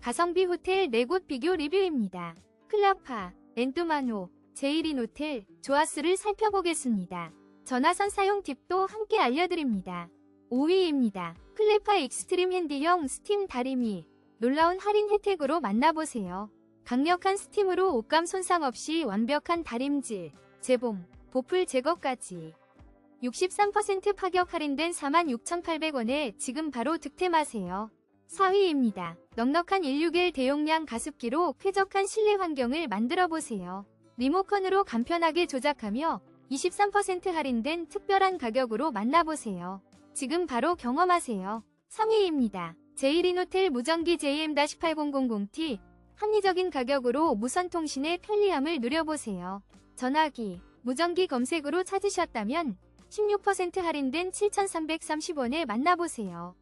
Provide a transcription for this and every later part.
가성비 호텔 4곳 비교 리뷰입니다. 클라파, 엔뚜마노, 제이린 호텔, 조아스를 살펴보겠습니다. 전화선 사용 팁도 함께 알려드립니다. 5위입니다. 클레파 익스트림 핸디형 스팀 다리미. 놀라운 할인 혜택으로 만나보세요. 강력한 스팀으로 옷감 손상 없이 완벽한 다림질, 재봉, 보풀 제거까지. 63% 파격 할인된 46,800원에 지금 바로 득템하세요. 4위입니다. 넉넉한 161 대용량 가습기로 쾌적한 실내 환경을 만들어 보세요. 리모컨으로 간편하게 조작하며 23% 할인된 특별한 가격으로 만나보세요. 지금 바로 경험하세요. 3위입니다. 제이린호텔 무전기 JM-8000T 합리적인 가격으로 무선통신의 편리함을 누려보세요. 전화기, 무전기 검색으로 찾으셨다면 16% 할인된 7,330원에 만나보세요.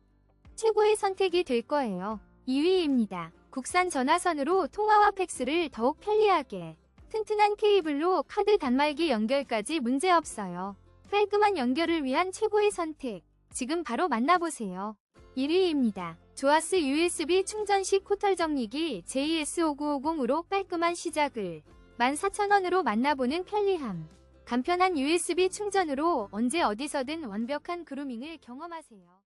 최고의 선택이 될 거예요. 2위입니다. 국산 전화선으로 통화와 팩스를 더욱 편리하게 튼튼한 케이블로 카드 단말기 연결까지 문제없어요. 깔끔한 연결을 위한 최고의 선택. 지금 바로 만나보세요. 1위입니다. 조아스 USB 충전식 코털 정리기 JS5950으로 깔끔한 시작을 14,000원으로 만나보는 편리함. 간편한 USB 충전으로 언제 어디서든 완벽한 그루밍을 경험하세요.